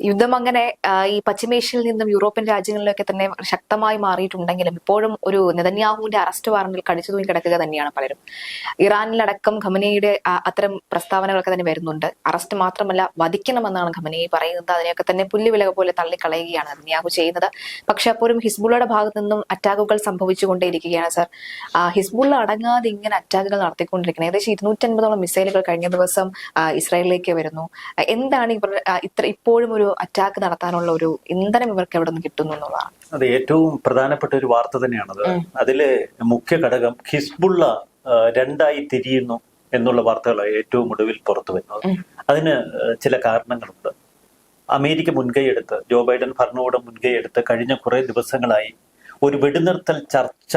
യുദ്ധം അങ്ങനെ ഈ പശ്ചിമേഷ്യയിൽ നിന്നും യൂറോപ്യൻ രാജ്യങ്ങളിലൊക്കെ തന്നെ ശക്തമായി മാറിയിട്ടുണ്ടെങ്കിലും ഇപ്പോഴും ഒരു നെതന്യാഹുവിന്റെ അറസ്റ്റ് വാറന്റിൽ കടിച്ചു തൂങ്ങി കിടക്കുക തന്നെയാണ് പലരും. ഇറാനിലടക്കം ഖമനയുടെ അത്തരം പ്രസ്താവനകളൊക്കെ തന്നെ വരുന്നുണ്ട്. അറസ്റ്റ് മാത്രമല്ല വധിക്കണമെന്നാണ് ഖമനയെ പറയുന്നത്. അതിനെയൊക്കെ തന്നെ പുല്ലുവിലക പോലെ തള്ളിക്കളയുകയാണ് നെതന്യാഹു ചെയ്യുന്നത്. പക്ഷെ അപ്പോഴും ഹിസ്ബുള്ളയുടെ ഭാഗത്തു നിന്നും അറ്റാക്കുകൾ സംഭവിച്ചുകൊണ്ടേയിരിക്കുകയാണ് സർ. ഹിസ്ബുള്ള അടങ്ങാതെ ഇങ്ങനെ അറ്റാക്കുകൾ നടത്തിക്കൊണ്ടിരിക്കുന്നത്. ഏകദേശം ഇരുന്നൂറ്റൻപതോളം മിസൈലുകൾ കഴിഞ്ഞ ദിവസം ഇസ്രായേലിലേക്ക് വരുന്നു. എന്താണ് ഇവർ ഇത്ര ഇപ്പോഴും അറ്റാക്ക് നടത്താനുള്ള ഒരു ഇന്ധനം ഇവർക്ക് എവിടെ നിന്ന് കിട്ടുന്നു എന്നുള്ളതാണ്. അത് ഏറ്റവും പ്രധാനപ്പെട്ട ഒരു വാർത്ത തന്നെയാണത്. അതിലെ മുഖ്യ ഘടകം ഹിസ്ബുള്ള രണ്ടായി തിരിയുന്നു എന്നുള്ള വാർത്തകളാണ് ഏറ്റവും ഒടുവിൽ പുറത്തു വരുന്നത്. അതിന് ചില കാരണങ്ങളുണ്ട്. അമേരിക്ക മുൻകൈയെടുത്ത് ജോ ബൈഡൻ ഭരണകൂടം മുൻകൈയെടുത്ത് കഴിഞ്ഞ കുറെ ദിവസങ്ങളായി ഒരു വെടിനിർത്തൽ ചർച്ച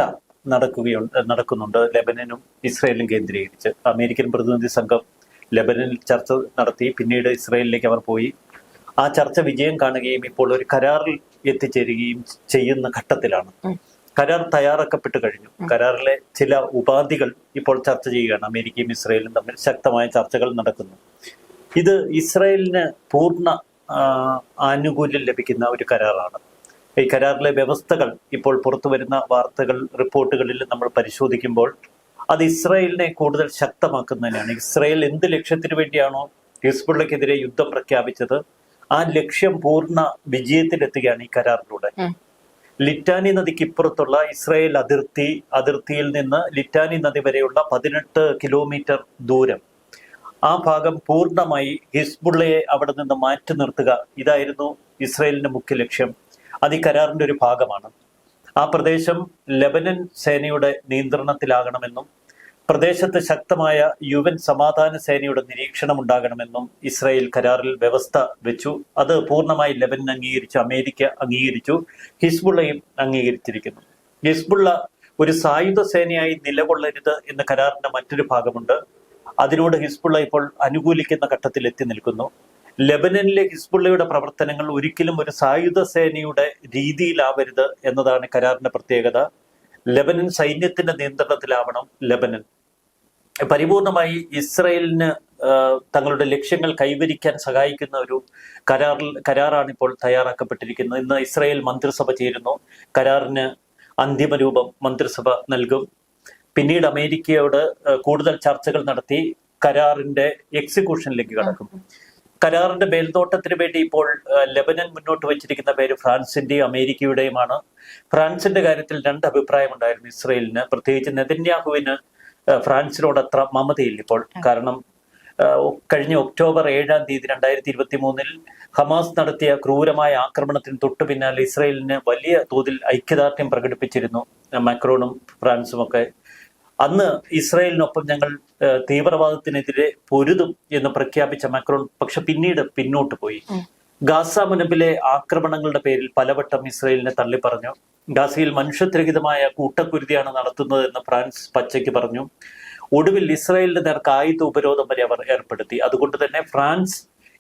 നടക്കുകയുണ്ട് നടക്കുന്നുണ്ട് ലെബനനും ഇസ്രയേലും കേന്ദ്രീകരിച്ച്. അമേരിക്കൻ പ്രതിനിധി സംഘം ലെബനനിൽ ചർച്ച നടത്തി പിന്നീട് ഇസ്രയേലിലേക്ക് അവർ പോയി. ആ ചർച്ച വിജയം കാണുകയും ഇപ്പോൾ ഒരു കരാറിൽ എത്തിച്ചേരുകയും ചെയ്യുന്ന ഘട്ടത്തിലാണ്. കരാർ തയ്യാറാക്കപ്പെട്ട് കഴിഞ്ഞു. കരാറിലെ ചില ഉപാധികൾ ഇപ്പോൾ ചർച്ച ചെയ്യുകയാണ്. അമേരിക്കയും ഇസ്രയേലും തമ്മിൽ ശക്തമായ ചർച്ചകൾ നടക്കുന്നു. ഇത് ഇസ്രയേലിന് പൂർണ ആനുകൂല്യം ലഭിക്കുന്ന ഒരു കരാറാണ്. ഈ കരാറിലെ വ്യവസ്ഥകൾ ഇപ്പോൾ പുറത്തു വരുന്ന വാർത്തകൾ റിപ്പോർട്ടുകളിൽ നമ്മൾ പരിശോധിക്കുമ്പോൾ അത് ഇസ്രയേലിനെ കൂടുതൽ ശക്തമാക്കുന്നതിനാണ്. ഇസ്രയേൽ എന്ത് ലക്ഷ്യത്തിന് വേണ്ടിയാണോ ഹിസ്ബുള്ളക്കെതിരെ യുദ്ധം പ്രഖ്യാപിച്ചത്? ആ ലക്ഷ്യം പൂർണ വിജയത്തിലെത്തുകയാണ് ഈ കരാറിലൂടെ. ലിറ്റാനി നദിക്ക് ഇപ്പുറത്തുള്ള ഇസ്രായേൽ അതിർത്തി അതിർത്തിയിൽ നിന്ന് ലിറ്റാനി നദി വരെയുള്ള പതിനെട്ട് കിലോമീറ്റർ ദൂരം. ആ ഭാഗം പൂർണമായി ഹിസ്ബുള്ളയെ അവിടെ നിന്ന് മാറ്റി നിർത്തുക. ഇതായിരുന്നു ഇസ്രായേലിന്റെ മുഖ്യ ലക്ഷ്യം. അത് ഈ കരാറിന്റെ ഒരു ഭാഗമാണ്. ആ പ്രദേശം ലെബനൻ സേനയുടെ നിയന്ത്രണത്തിലാകണമെന്നും പ്രദേശത്ത് ശക്തമായ യു എൻ സമാധാന സേനയുടെ നിരീക്ഷണം ഉണ്ടാകണമെന്നും ഇസ്രായേൽ കരാറിൽ വ്യവസ്ഥ വെച്ചു. അത് പൂർണമായി ലെബനൻ അംഗീകരിച്ചു അമേരിക്ക അംഗീകരിച്ചു. ഹിസ്ബുള്ളയും അംഗീകരിച്ചിരിക്കുന്നു. ഹിസ്ബുള്ള ഒരു സായുധ സേനയായി നിലകൊള്ളരുത് എന്ന കരാറിന്റെ മറ്റൊരു ഭാഗമുണ്ട്. അതിനോട് ഹിസ്ബുള്ള ഇപ്പോൾ അനുകൂലിക്കുന്ന ഘട്ടത്തിൽ എത്തി നിൽക്കുന്നു. ലെബനനിലെ ഹിസ്ബുള്ളയുടെ പ്രവർത്തനങ്ങൾ ഒരിക്കലും ഒരു സായുധ സേനയുടെ രീതിയിലാവരുത് എന്നതാണ് കരാറിന്റെ പ്രത്യേകത. ലെബനൻ സൈന്യത്തിന്റെ നിയന്ത്രണത്തിലാവണം ലെബനൻ. പരിപൂർണമായി ഇസ്രയേലിന് തങ്ങളുടെ ലക്ഷ്യങ്ങൾ കൈവരിക്കാൻ സഹായിക്കുന്ന ഒരു കരാറിൽ കരാറാണ് ഇപ്പോൾ തയ്യാറാക്കപ്പെട്ടിരിക്കുന്നത്. ഇന്ന് ഇസ്രായേൽ മന്ത്രിസഭ ചേരുന്നു. കരാറിന് അന്തിമ രൂപം മന്ത്രിസഭ നൽകും. പിന്നീട് അമേരിക്കയോട് കൂടുതൽ ചർച്ചകൾ നടത്തി കരാറിന്റെ എക്സിക്യൂഷനിലേക്ക് കടക്കും. കരാറിന്റെ മേൽനോട്ടത്തിന് വേണ്ടി ഇപ്പോൾ ലെബനൻ മുന്നോട്ട് വച്ചിരിക്കുന്ന പേര് ഫ്രാൻസിന്റെയും അമേരിക്കയുടെയുമാണ്. ഫ്രാൻസിന്റെ കാര്യത്തിൽ രണ്ട് അഭിപ്രായമുണ്ടായിരുന്നു ഇസ്രയേലിന്. പ്രത്യേകിച്ച് നെതന്യാഹുവിന് ഫ്രാൻസിനോട് അത്ര മമതയില്ല ഇപ്പോൾ. കാരണം കഴിഞ്ഞ ഒക്ടോബർ ഏഴാം തീയതി രണ്ടായിരത്തി ഇരുപത്തി മൂന്നിൽ ഹമാസ് നടത്തിയ ക്രൂരമായ ആക്രമണത്തിന് തൊട്ടു പിന്നാലെ ഇസ്രയേലിന് വലിയ തോതിൽ ഐക്യദാർഢ്യം പ്രകടിപ്പിച്ചിരുന്നു മാക്രോണും ഫ്രാൻസും ഒക്കെ അന്ന് ഇസ്രയേലിനൊപ്പം ഞങ്ങൾ തീവ്രവാദത്തിനെതിരെ പൊരുതും എന്ന് പ്രഖ്യാപിച്ച മാക്രോൺ പക്ഷെ പിന്നീട് പിന്നോട്ട് പോയി. ഗാസ മുനമ്പിലെ ആക്രമണങ്ങളുടെ പേരിൽ പലവട്ടം ഇസ്രയേലിനെ തള്ളിപ്പറഞ്ഞു. ഗാസയിൽ മനുഷ്യത്വരഹിതമായ കൂട്ടക്കുരുതിയാണ് നടത്തുന്നത് എന്ന് ഫ്രാൻസ് പച്ചയ്ക്ക് പറഞ്ഞു. ഒടുവിൽ ഇസ്രായേലിന്റെ നേർക്ക് ആയുധ ഉപരോധം വരെ അവർ ഏർപ്പെടുത്തി. അതുകൊണ്ട് തന്നെ ഫ്രാൻസ്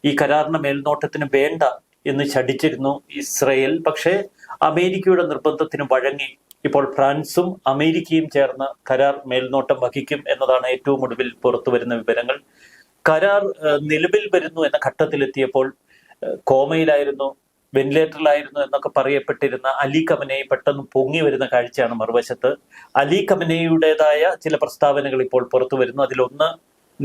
ഈ കരാറിന് മേൽനോട്ടത്തിന് വേണ്ട എന്ന് ശടിച്ചിരുന്നു ഇസ്രായേൽ. പക്ഷേ അമേരിക്കയുടെ നിർബന്ധത്തിന് വഴങ്ങി ഇപ്പോൾ ഫ്രാൻസും അമേരിക്കയും ചേർന്ന് കരാർ മേൽനോട്ടം വഹിക്കും എന്നതാണ് ഏറ്റവും ഒടുവിൽ പുറത്തുവരുന്ന വിവരങ്ങൾ. കരാർ നിലവിൽ വരുന്നു എന്ന ഘട്ടത്തിലെത്തിയപ്പോൾ കോമയിലായിരുന്നു. വെന്റിലേറ്ററിലായിരുന്നു എന്നൊക്കെ പറയപ്പെട്ടിരുന്ന അലി കമനയെ പെട്ടെന്ന് പൊങ്ങി വരുന്ന കാഴ്ചയാണ് മറുവശത്ത്. അലി കമനയുടേതായ ചില പ്രസ്താവനകൾ ഇപ്പോൾ പുറത്തു വരുന്നു. അതിലൊന്ന്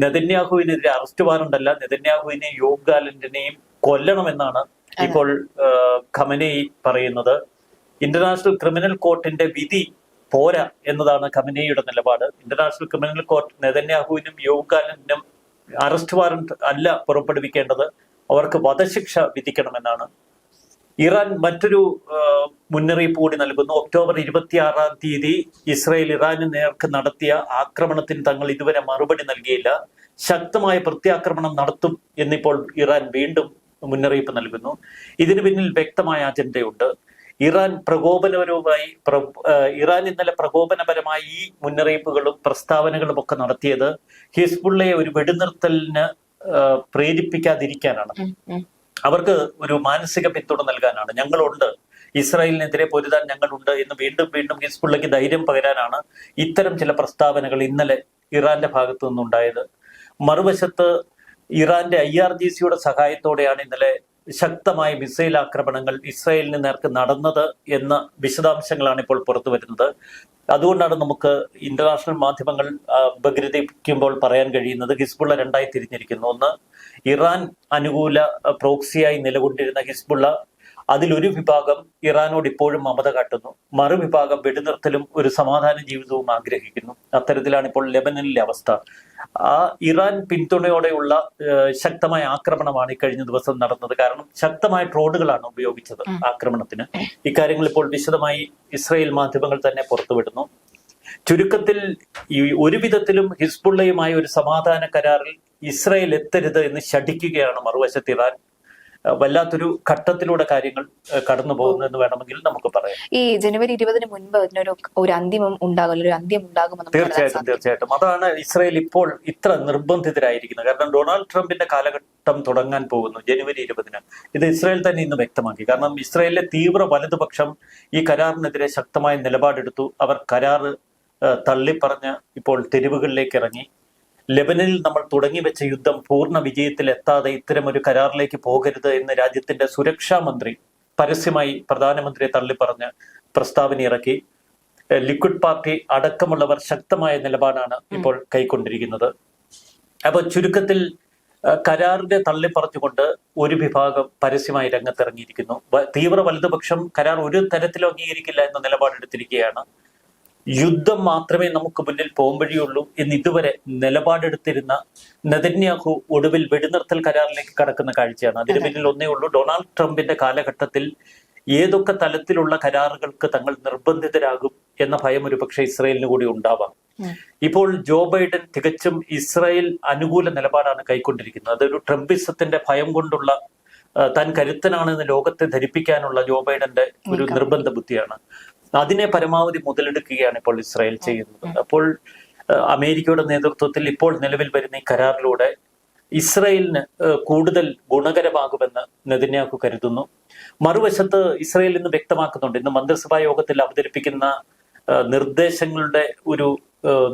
നെതന്യാഹുവിനെതിരെ അറസ്റ്റ് വാറണ്ടല്ല. നെതന്യാഹുവിനെ യോഗ് ഗാലന്റിനെയും കൊല്ലണമെന്നാണ് ഇപ്പോൾ ഖമനയി പറയുന്നത്. ഇന്റർനാഷണൽ ക്രിമിനൽ കോർട്ടിന്റെ വിധി പോരാ എന്നതാണ് ഖമനയുടെ നിലപാട്. ഇന്റർനാഷണൽ ക്രിമിനൽ കോർട്ട് നെതന്യാഹുവിനും യോഗ് ഗാലന്റിനും അറസ്റ്റ് വാറണ്ട് അല്ല പുറപ്പെടുവിക്കേണ്ടത്. അവർക്ക് വധശിക്ഷ വിധിക്കണമെന്നാണ്. ഇറാൻ മറ്റൊരു മുന്നറിയിപ്പ് കൂടി നൽകുന്നു. ഒക്ടോബർ ഇരുപത്തിയാറാം തീയതി ഇസ്രായേൽ ഇറാന് നേർക്ക് നടത്തിയ ആക്രമണത്തിന് തങ്ങൾ ഇതുവരെ മറുപടി നൽകിയില്ല. ശക്തമായ പ്രത്യാക്രമണം നടത്തും എന്നിപ്പോൾ ഇറാൻ വീണ്ടും മുന്നറിയിപ്പ് നൽകുന്നു. ഇതിന് പിന്നിൽ വ്യക്തമായ അജണ്ടയുണ്ട്. ഇറാൻ പ്രകോപനപരവുമായി ഇറാൻ ഇന്നലെ പ്രകോപനപരമായി ഈ മുന്നറിയിപ്പുകളും പ്രസ്താവനകളും ഒക്കെ നടത്തിയത് ഹിസ്ബുള്ളയെ ഒരു വെടിനിർത്തലിന് പ്രേരിപ്പിക്കാതിരിക്കാനാണ്. അവർക്ക് ഒരു മാനസിക പിന്തുണ നൽകാനാണ്. ഞങ്ങളുണ്ട്. ഇസ്രായേലിനെതിരെ പൊരുതാൻ ഞങ്ങളുണ്ട് എന്ന് വീണ്ടും വീണ്ടും ഹിസ്ബുള്ളയ്ക്ക് ധൈര്യം പകരാനാണ് ഇത്തരം ചില പ്രസ്താവനകൾ ഇന്നലെ ഇറാന്റെ ഭാഗത്തു നിന്നുണ്ടായത്. മറുവശത്ത് ഇറാന്റെ ഐ ആർ ജി സിയുടെ സഹായത്തോടെയാണ് ഇന്നലെ ശക്തമായ മിസൈൽ ആക്രമണങ്ങൾ ഇസ്രായേലിന് നേർക്ക് നടന്നത് എന്ന വിശദാംശങ്ങളാണ് ഇപ്പോൾ പുറത്തു വരുന്നത്. അതുകൊണ്ടാണ് നമുക്ക് ഇന്റർനാഷണൽ മാധ്യമങ്ങൾ ആ, പറയാൻ കഴിയുന്നത് ഹിസ്ബുള്ള രണ്ടായി തിരിഞ്ഞിരിക്കുന്നു. ഒന്ന് ഇറാൻ അനുകൂല പ്രോക്സിയായി നിലകൊണ്ടിരുന്ന ഹിസ്ബുള്ള അതിലൊരു വിഭാഗം ഇറാനോട് ഇപ്പോഴും മമത കാട്ടുന്നു. മറുവിഭാഗം വെടിനിർത്തലും ഒരു സമാധാന ജീവിതവും ആഗ്രഹിക്കുന്നു. അത്തരത്തിലാണ് ഇപ്പോൾ ലെബനനിലെ അവസ്ഥ. ആ ഇറാൻ പിന്തുണയോടെയുള്ള ശക്തമായ ആക്രമണമാണ് ഈ കഴിഞ്ഞ ദിവസം നടന്നത്. കാരണം ശക്തമായ ഡ്രോണുകളാണ് ഉപയോഗിച്ചത് ആക്രമണത്തിന്. ഇക്കാര്യങ്ങൾ ഇപ്പോൾ വിശദമായി ഇസ്രായേൽ മാധ്യമങ്ങൾ തന്നെ പുറത്തുവിടുന്നു. ചുരുക്കത്തിൽ ഈ ഒരു വിധത്തിലും ഹിസ്ബുള്ളയുമായ ഒരു സമാധാന കരാറിൽ ഇസ്രയേൽ എത്തരുത് എന്ന് ശഠിക്കുകയാണ് മറുവശത്ത് ഇറാൻ. വല്ലാത്തൊരു ഘട്ടത്തിലൂടെ കാര്യങ്ങൾ കടന്നു പോകുന്നു എന്ന് വേണമെങ്കിൽ നമുക്ക് പറയാം. ഈ ജനുവരി ഇരുപതിന് മുൻപ് അതിനൊരു ഒരു അന്തിമം ഉണ്ടാകും ഒരു അന്ത്യം ഉണ്ടാകുമെന്ന് തീർച്ചയായിട്ടും തീർച്ചയായിട്ടും. അതാണ് ഇസ്രയേൽ ഇപ്പോൾ ഇത്ര നിർബന്ധിതരായിരിക്കുന്നത്. കാരണം ഡൊണാൾഡ് ട്രംപിന്റെ കാലഘട്ടം തുടങ്ങാൻ പോകുന്നു ജനുവരി ഇരുപതിന്. ഇത് ഇസ്രയേൽ തന്നെ ഇന്ന് വ്യക്തമാക്കി. കാരണം ഇസ്രയേലിലെ തീവ്ര വലതുപക്ഷം ഈ കരാറിനെതിരെ ശക്തമായ നിലപാടെടുത്തു. അവർ ഏഹ്, തള്ളിപ്പറഞ്ഞ് ഇപ്പോൾ തെരുവുകളിലേക്ക് ഇറങ്ങി. ലെബനനിൽ നമ്മൾ തുടങ്ങി വെച്ച യുദ്ധം പൂർണ വിജയത്തിൽ എത്താതെ ഇത്തരം ഒരു കരാറിലേക്ക് പോകരുത് എന്ന് രാജ്യത്തിന്റെ സുരക്ഷാ മന്ത്രി പരസ്യമായി പ്രധാനമന്ത്രിയെ തള്ളിപ്പറഞ്ഞ് പ്രസ്താവന ഇറക്കി. ലിക്വിഡ് പാർട്ടി അടക്കമുള്ളവർ ശക്തമായ നിലപാടാണ് ഇപ്പോൾ കൈക്കൊണ്ടിരിക്കുന്നത്. അപ്പൊ ചുരുക്കത്തിൽ കരാറിന്റെ കരാറിനെ തള്ളിപ്പറഞ്ഞുകൊണ്ട് ഒരു വിഭാഗം പരസ്യമായി രംഗത്തിറങ്ങിയിരിക്കുന്നു. തീവ്ര വലതുപക്ഷം കരാർ ഒരു തരത്തിലും അംഗീകരിക്കില്ല എന്ന നിലപാടെടുത്തിരിക്കുകയാണ്. യുദ്ധം മാത്രമേ നമുക്ക് മുന്നിൽ പോംവഴിയുള്ളൂ എന്ന് ഇതുവരെ നിലപാടെടുത്തിരുന്ന നെതന്യാഹു ഒടുവിൽ വെടിനിർത്തൽ കരാറിലേക്ക് കടക്കുന്ന കാഴ്ചയാണ്. അതിന് പിന്നിൽ ഒന്നേ ഉള്ളൂ. ഡൊണാൾഡ് ട്രംപിന്റെ കാലഘട്ടത്തിൽ ഏതൊക്കെ തലത്തിലുള്ള കരാറുകൾക്ക് തങ്ങൾ നിർബന്ധിതരാകും എന്ന ഭയം ഒരു പക്ഷേ ഇസ്രായേലിന് കൂടി ഉണ്ടാവാം. ഇപ്പോൾ ജോ ബൈഡൻ തികച്ചും ഇസ്രായേൽ അനുകൂല നിലപാടാണ് കൈക്കൊണ്ടിരിക്കുന്നത്. അതൊരു ട്രംപിസത്തിന്റെ ഭയം കൊണ്ടുള്ള താൻ കരുത്തനാണെന്ന് ലോകത്തെ ധരിപ്പിക്കാനുള്ള ജോ ബൈഡന്റെ ഒരു. നിർബന്ധ ബുദ്ധിയാണ് അതിനെ പരമാവധി മുതലെടുക്കുകയാണ് ഇപ്പോൾ ഇസ്രായേൽ ചെയ്യുന്നത്. അപ്പോൾ അമേരിക്കയുടെ നേതൃത്വത്തിൽ ഇപ്പോൾ നിലവിൽ വരുന്ന ഈ കരാറിലൂടെ ഇസ്രായേലിന് കൂടുതൽ ഗുണകരമാകുമെന്ന് നെതന്യാഹു കരുതുന്നു. മറുവശത്ത് ഇസ്രായേൽ ഇന്ന് വ്യക്തമാക്കുന്നുണ്ട്. ഇന്ന് മന്ത്രിസഭാ യോഗത്തിൽ അവതരിപ്പിക്കുന്ന നിർദ്ദേശങ്ങളുടെ ഒരു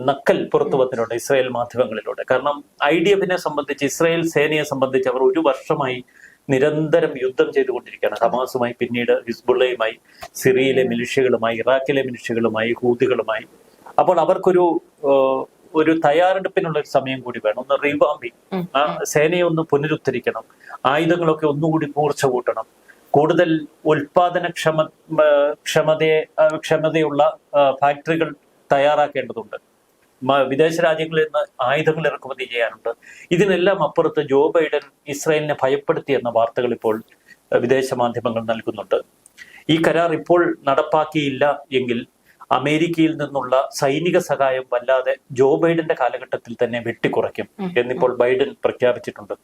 നക്കൽ പുറത്തു വന്നിട്ടുണ്ട് ഇസ്രായേൽ മാധ്യമങ്ങളിലൂടെ. കാരണം ഐ ഡി എഫിനെ സംബന്ധിച്ച് ഇസ്രായേൽ സേനയെ സംബന്ധിച്ച് അവർ ഒരു വർഷമായി നിരന്തരം യുദ്ധം ചെയ്തുകൊണ്ടിരിക്കുകയാണ്. ഹമാസുമായി പിന്നീട് ഹിസ്ബുള്ളയുമായി സിറിയയിലെ മിലിഷ്യകളുമായി ഇറാഖിലെ മിലിഷ്യകളുമായി ഹൂതികളുമായി. അപ്പോൾ അവർക്കൊരു ഒരു തയ്യാറെടുപ്പിനുള്ള ഒരു സമയം കൂടി വേണം. ഒന്ന് റീവാമ്പിങ് ആ സേനയെ ഒന്ന് പുനരുദ്ധരിക്കണം. ആയുധങ്ങളൊക്കെ ഒന്നുകൂടി മൂർച്ച കൂട്ടണം കൂടുതൽ ഉൽപാദനക്ഷമ ക്ഷമ ക്ഷമതയെ ക്ഷമതയുള്ള ഫാക്ടറികൾ തയ്യാറാക്കേണ്ടതുണ്ട്. വിദേശ രാജ്യങ്ങളിൽ നിന്ന് ആയുധങ്ങൾ ഇറക്കുമതി ചെയ്യാനുണ്ട് ഇതിനെല്ലാം അപ്പുറത്ത് ജോ ബൈഡൻ ഇസ്രായേലിനെ ഭയപ്പെടുത്തി എന്ന വാർത്തകൾ ഇപ്പോൾ വിദേശ മാധ്യമങ്ങൾ നൽകുന്നുണ്ട്. ഈ കരാർ ഇപ്പോൾ നടപ്പാക്കിയില്ല എങ്കിൽ അമേരിക്കയിൽ നിന്നുള്ള സൈനിക സഹായം വല്ലാതെ ജോ ബൈഡന്റെ കാലഘട്ടത്തിൽ തന്നെ വെട്ടിക്കുറയ്ക്കും. എന്നിപ്പോൾ ബൈഡൻ പ്രഖ്യാപിച്ചിട്ടുണ്ട്.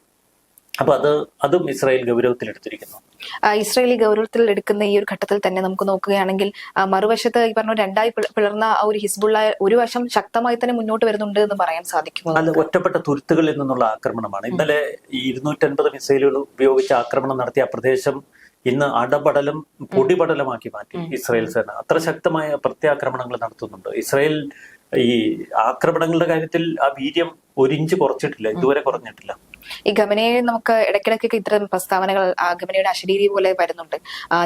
അപ്പൊ അത് അതും ഇസ്രായേൽ ഗൗരവത്തിലെടുത്തിരിക്കുന്നു. എടുത്തിരിക്കുന്നു ഇസ്രായേലി ഗൗരവത്തിൽ എടുക്കുന്ന ഈ ഒരു ഘട്ടത്തിൽ തന്നെ നമുക്ക് നോക്കുകയാണെങ്കിൽ മറുവശത്ത് ഈ പറഞ്ഞ രണ്ടായി പിളർന്ന ആ ഒരു ഹിസ്ബുള്ള ഒരു വശം ശക്തമായി തന്നെ മുന്നോട്ട് വരുന്നുണ്ട് എന്ന് പറയാൻ സാധിക്കും അത് ഒറ്റപ്പെട്ട തുരുത്തുകളിൽ നിന്നുള്ള ആക്രമണമാണ്. ഇന്നലെ ഈ ഇരുന്നൂറ്റൻപത് മിസൈലുകൾ ഉപയോഗിച്ച് ആക്രമണം നടത്തിയ പ്രദേശം ഇന്ന് അടപടലം പൊടിപടലമാക്കി മാറ്റി ഇസ്രായേൽ സേന. അത്ര ശക്തമായ പ്രത്യാക്രമണങ്ങൾ നടത്തുന്നുണ്ട്. ഇസ്രായേൽ ഈ ആക്രമണങ്ങളുടെ കാര്യത്തിൽ ആ വീര്യം ഒരിഞ്ച് കുറച്ചിട്ടില്ല ഇതുവരെ കുറഞ്ഞിട്ടില്ല. ഈ ഗമനയെ നമുക്ക് ഇടയ്ക്കിടയ്ക്കൊക്കെ ഇത്തരം പ്രസ്താവനകൾ ആ ഗമനയുടെ അശരീരി പോലെ വരുന്നുണ്ട്.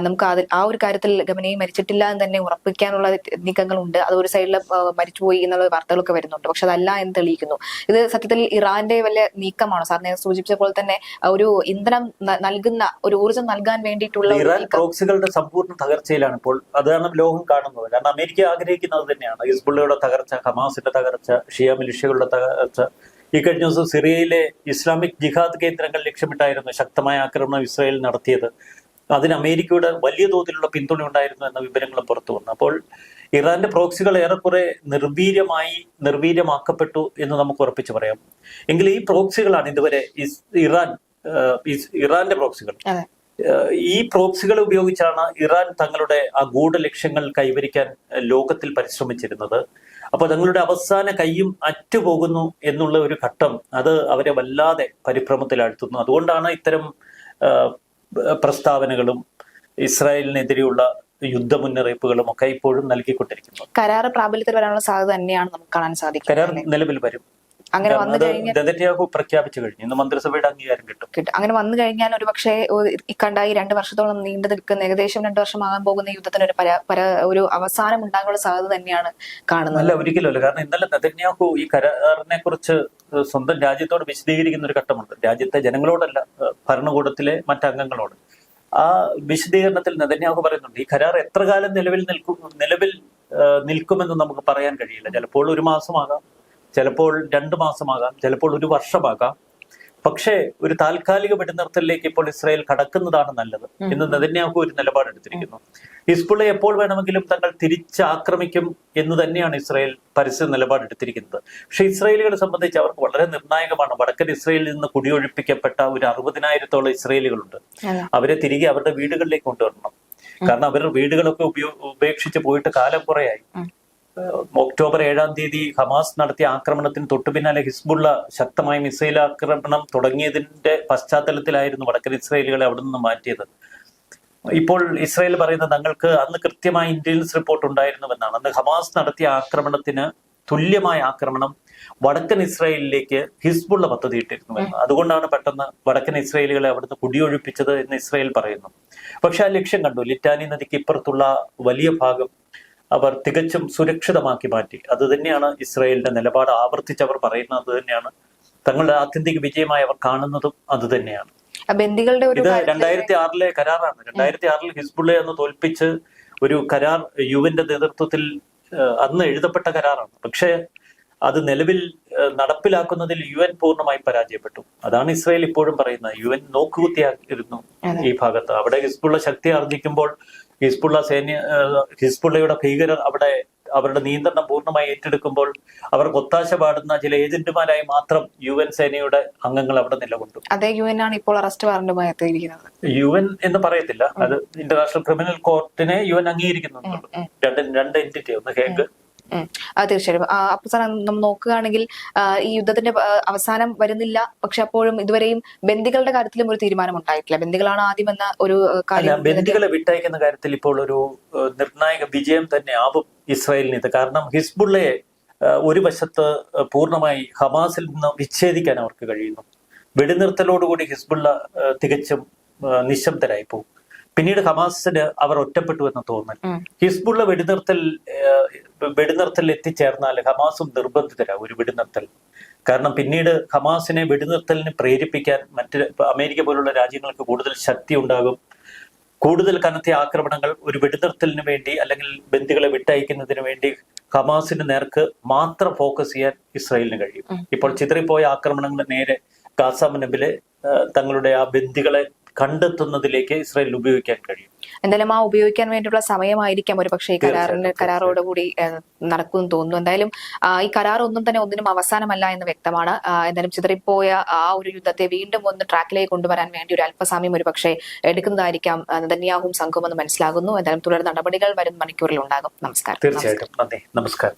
നമുക്ക് അത് ആ ഒരു കാര്യത്തിൽ ഗമനയെ മരിച്ചിട്ടില്ല എന്ന് തന്നെ ഉറപ്പിക്കാനുള്ള നീക്കങ്ങളുണ്ട് അത് ഒരു സൈഡിൽ മരിച്ചുപോയി എന്നുള്ള വാർത്തകളൊക്കെ വരുന്നുണ്ട്. പക്ഷെ അതല്ല എന്ന് തെളിയിക്കുന്നു. ഇത് സത്യത്തിൽ ഇറാന്റെ വലിയ നീക്കമാണോ? സാർ സൂചിപ്പിച്ച പോലെ തന്നെ ഒരു ഇന്ധനം നൽകുന്ന ഒരു ഊർജം നൽകാൻ വേണ്ടിയിട്ടുള്ള ഇറാൻ പ്രോക്സികളുടെ സമ്പൂർണ തകർച്ചയിലാണ് ഇപ്പോൾ. അതാണ് ലോകം കാണുന്നത്. കാരണം അമേരിക്ക ആഗ്രഹിക്കുന്നത് തന്നെയാണ്. ഹിസ്ബുള്ളയുടെ തകർച്ച ഹമാസിന്റെ തകർച്ച ഷിയ മിലിഷ്യകളുടെ തകർച്ച ഈ കഴിഞ്ഞ ദിവസം സിറിയയിലെ ഇസ്ലാമിക് ജിഹാദ് കേന്ദ്രങ്ങൾ ലക്ഷ്യമിട്ടായിരുന്നു ശക്തമായ ആക്രമണം ഇസ്രായേൽ നടത്തിയത്. അതിന് അമേരിക്കയുടെ വലിയ തോതിലുള്ള പിന്തുണ ഉണ്ടായിരുന്നു എന്ന വിവരങ്ങൾ പുറത്തു വന്നു. അപ്പോൾ ഇറാന്റെ പ്രോക്സികൾ ഏറെക്കുറെ നിർവീര്യമായി നിർവീര്യമാക്കപ്പെട്ടു എന്ന് നമുക്ക് ഉറപ്പിച്ചു പറയാം. എങ്കിൽ ഈ പ്രോക്സികളാണ് ഇതുവരെ ഇറാൻ ഇറാന്റെ പ്രോക്സികൾ. ഈ പ്രോക്സികൾ ഉപയോഗിച്ചാണ് ഇറാൻ തങ്ങളുടെ ആ ഗൂഢ ലക്ഷ്യങ്ങൾ കൈവരിക്കാൻ ലോകത്തിൽ പരിശ്രമിച്ചിരുന്നത്. അപ്പൊ തങ്ങളുടെ അവസാന കൈയും അറ്റുപോകുന്നു എന്നുള്ള ഒരു ഘട്ടം അത് അവരെ വല്ലാതെ പരിഭ്രമത്തിലാഴ്ത്തുന്നു. അതുകൊണ്ടാണ് ഇത്തരം പ്രസ്താവനകളും ഇസ്രായേലിനെതിരെയുള്ള യുദ്ധ മുന്നറിയിപ്പുകളും ഒക്കെ ഇപ്പോഴും നൽകിക്കൊണ്ടിരിക്കുന്നത്. കരാർ പ്രാബല്യത്തിൽ വരാനുള്ള സാധ്യത തന്നെയാണ് നമുക്ക് കാണാൻ കരാർ നിലവിൽ വരും. അങ്ങനെ വന്നു കഴിഞ്ഞാൽ പ്രഖ്യാപിച്ചു കഴിഞ്ഞു. ഇന്ന് മന്ത്രിസഭയുടെ അംഗീകാരം കിട്ടും. കിട്ടും. അങ്ങനെ വന്നു കഴിഞ്ഞാൽ ഒരു പക്ഷേ ഇക്കണ്ടായി കണ്ട ഈ രണ്ട് വർഷത്തോളം നീണ്ടു നിൽക്കുന്ന ഏകദേശം രണ്ട് വർഷമാകാൻ പോകുന്ന യുദ്ധത്തിന് ഒരു പര ഒരു അവസാനം ഉണ്ടാകാനുള്ള സാധ്യത തന്നെയാണ് കാണുന്നത്. അല്ല ഒരിക്കലും കാരണം ഇന്നലെ നെതന്യാഹു ഈ കരാറിനെ കുറിച്ച് സ്വന്തം രാജ്യത്തോട് വിശദീകരിക്കുന്ന ഒരു ഘട്ടമുണ്ട്. രാജ്യത്തെ ജനങ്ങളോടല്ല ഭരണകൂടത്തിലെ മറ്റംഗങ്ങളോട് ആ വിശദീകരണത്തിൽ നെതന്യാഹു പറയുന്നുണ്ട് ഈ കരാർ എത്ര കാലം നിലവിൽ നിൽക്കും നിലവിൽ നിൽക്കുമെന്ന് നമുക്ക് പറയാൻ കഴിയില്ല. ചിലപ്പോൾ ഒരു മാസമാകാം ചിലപ്പോൾ രണ്ട് മാസമാകാം ചിലപ്പോൾ ഒരു വർഷമാകാം. പക്ഷേ ഒരു താൽക്കാലിക വെടിനിർത്തലിലേക്ക് ഇപ്പോൾ ഇസ്രായേൽ കടക്കുന്നതാണ് നല്ലത്. എന്ന് നെതന്യാഹു ഒരു നിലപാടെടുത്തിരിക്കുന്നു ഹിസ്ബുള്ളെ എപ്പോൾ വേണമെങ്കിലും തങ്ങൾ തിരിച്ചാക്രമിക്കും എന്ന് തന്നെയാണ് ഇസ്രായേൽ പരസ്യ നിലപാടെടുത്തിരിക്കുന്നത് പക്ഷെ ഇസ്രായേലികളെ സംബന്ധിച്ച് അവർക്ക് വളരെ നിർണായകമാണ്. വടക്കൻ ഇസ്രായേലിൽ നിന്ന് കുടിയൊഴിപ്പിക്കപ്പെട്ട ഒരു അറുപതിനായിരത്തോളം ഇസ്രായേലികളുണ്ട്. അവരെ തിരികെ അവരുടെ വീടുകളിലേക്ക് കൊണ്ടുവരണം. കാരണം അവരുടെ വീടുകളൊക്കെ ഉപയോ ഉപേക്ഷിച്ച് പോയിട്ട് കാലം കുറയായി. ഒക്ടോബർ ഏഴാം തീയതി ഹമാസ് നടത്തിയ ആക്രമണത്തിന് തൊട്ടു പിന്നാലെ ഹിസ്ബുള്ള ശക്തമായ മിസൈൽ ആക്രമണം തുടങ്ങിയതിന്റെ പശ്ചാത്തലത്തിലായിരുന്നു വടക്കൻ ഇസ്രയേലുകളെ അവിടെ നിന്ന് മാറ്റിയത്. ഇപ്പോൾ ഇസ്രായേൽ പറയുന്നത് തങ്ങൾക്ക് അന്ന് കൃത്യമായ ഇന്റലിജൻസ് റിപ്പോർട്ട് ഉണ്ടായിരുന്നുവെന്നാണ്. അന്ന് ഹമാസ് നടത്തിയ ആക്രമണത്തിന് തുല്യമായ ആക്രമണം വടക്കൻ ഇസ്രായേലിലേക്ക് ഹിസ്ബുള്ള പദ്ധതിയിട്ടിരുന്നു അതുകൊണ്ടാണ് പെട്ടെന്ന് വടക്കൻ ഇസ്രായേലുകളെ അവിടുന്ന് കുടിയൊഴിപ്പിച്ചത് എന്ന് ഇസ്രായേൽ പറയുന്നു. പക്ഷെ ആ ലക്ഷ്യം കണ്ടു. ലിറ്റാനി നദിക്ക് ഇപ്പുറത്തുള്ള വലിയ ഭാഗം അവർ തികച്ചും സുരക്ഷിതമാക്കി മാറ്റി. അത് തന്നെയാണ് ഇസ്രായേലിന്റെ നിലപാട്. ആവർത്തിച്ച് അവർ പറയുന്നത് അത് തന്നെയാണ്. തങ്ങളുടെ ആത്യന്തിക വിജയമായി അവർ കാണുന്നതും അത് തന്നെയാണ്. ബന്ദികളുടെ ഇത് രണ്ടായിരത്തി ആറിലെ കരാറാണ്. രണ്ടായിരത്തി ആറിൽ ഹിസ്ബുള്ളയെ ഒന്ന് തോൽപ്പിച്ച് ഒരു കരാർ യുവിന്റെ നേതൃത്വത്തിൽ അന്ന് എഴുതപ്പെട്ട കരാറാണ്. പക്ഷേ അത് നിലവിൽ നടപ്പിലാക്കുന്നതിൽ യു എൻ പൂർണമായി പരാജയപ്പെട്ടു. അതാണ് ഇസ്രായേൽ ഇപ്പോഴും പറയുന്നത്. യു എൻ നോക്കുകുത്തിയായിരുന്നു ഈ ഭാഗത്ത്. അവിടെ ഹിസ്ബുള്ള ശക്തി ആർജിക്കുമ്പോൾ ഹിസ്ബുള്ള സൈന്യ ഹിസ്ബുള്ളയുടെ ഭീകരർ അവിടെ അവരുടെ നിയന്ത്രണം പൂർണമായി ഏറ്റെടുക്കുമ്പോൾ അവർ ഒത്താശ പാടുന്ന ചില ഏജന്റുമാരായി മാത്രം യു എൻ സേനയുടെ അംഗങ്ങൾ അവിടെ നിലകൊണ്ടു. അതെ യു എൻ ആണ് ഇപ്പോൾ അറസ്റ്റ് വാറന്റുമായി എത്തിയിരിക്കുന്നത് യു എൻ എന്ന് പറയത്തില്ല. അത് ഇന്റർനാഷണൽ ക്രിമിനൽ കോർട്ടിനെ യു എൻ അംഗീകരിക്കുന്നുണ്ട്. രണ്ട് രണ്ട് എന്റിറ്റി ഒന്ന് ഹേഗ് തീർച്ചയായും അപ്പൊ സാർ നമ്മൾ നോക്കുകയാണെങ്കിൽ ഈ യുദ്ധത്തിന്റെ അവസാനം വരുന്നില്ല. പക്ഷെ അപ്പോഴും ഇതുവരെയും ബന്ദികളുടെ കാര്യത്തിലും ഒരു തീരുമാനം ഉണ്ടായിട്ടില്ല. ബന്ദികളാണ് ആദ്യം എന്ന ഒരു കാര്യം ബന്ദികളെ വിട്ടയക്കുന്ന കാര്യത്തിൽ ഇപ്പോൾ ഒരു നിർണായക വിജയം തന്നെ ആവും ഇസ്രായേലിന്. ഇത് കാരണം ഹിസ്ബുള്ളയെ ഒരു വശത്ത് പൂർണമായി ഹമാസിൽ നിന്ന് വിച്ഛേദിക്കാൻ അവർക്ക് കഴിയുന്നു. വെടിനിർത്തലോടുകൂടി ഹിസ്ബുള്ള തികച്ചും നിശബ്ദരായി പോകും പിന്നീട് ഹമാസിന് അവർ ഒറ്റപ്പെട്ടു എന്ന് തോന്നൽ. ഹിസ്ബുള്ള വെടിനിർത്തൽ വെടിനിർത്തൽ എത്തിച്ചേർന്നാൽ ഹമാസും നിർബന്ധിതരാ ഒരു വെടിനിർത്തൽ. കാരണം പിന്നീട് ഹമാസിനെ വെടിനിർത്തലിന് പ്രേരിപ്പിക്കാൻ മറ്റ് അമേരിക്ക പോലുള്ള രാജ്യങ്ങൾക്ക് കൂടുതൽ ശക്തി ഉണ്ടാകും കൂടുതൽ കനത്ത ആക്രമണങ്ങൾ ഒരു വെടിനിർത്തലിന് വേണ്ടി അല്ലെങ്കിൽ ബന്ദികളെ വിട്ടയക്കുന്നതിന് വേണ്ടി ഹമാസിന് നേർക്ക് മാത്രം ഫോക്കസ് ചെയ്യാൻ ഇസ്രായേലിന് കഴിയും. ഇപ്പോൾ ചിതറിപ്പോയ ആക്രമണങ്ങൾ നേരെ ഗാസ മുനമ്പിലെ തങ്ങളുടെ ആ ബന്ദികളെ കണ്ടെത്തുന്നതിലേക്ക് ഇസ്രായേൽ ഉപയോഗിക്കാൻ കഴിയും. എന്തായാലും ആ ഉപയോഗിക്കാൻ വേണ്ടിയുള്ള സമയമായിരിക്കാം ഒരു പക്ഷേ ഈ കരാറിന്റെ തീർച്ചയായിട്ടും, കരാറോടുകൂടി നടക്കുമെന്ന് തോന്നുന്നു. എന്തായാലും ഈ കരാർ ഒന്നും തന്നെ ഒന്നിനും അവസാനമല്ല എന്ന് വ്യക്തമാണ്. എന്തായാലും ചിതറിപ്പോയ ആ ഒരു യുദ്ധത്തെ വീണ്ടും ഒന്ന് ട്രാക്കിലേക്ക് കൊണ്ടുവരാൻ വേണ്ടി ഒരു അല്പസമയം ഒരു പക്ഷേ എടുക്കുന്നതായിരിക്കാം ആ, നെതന്യാഹുവും സംഘവും എന്ന് മനസ്സിലാകുന്നു. എന്തായാലും തുടർ നടപടികൾ വരുന്ന മണിക്കൂറിൽ ഉണ്ടാകും. നമസ്കാരം. തീർച്ചയായിട്ടും. നന്ദി. നമസ്കാരം.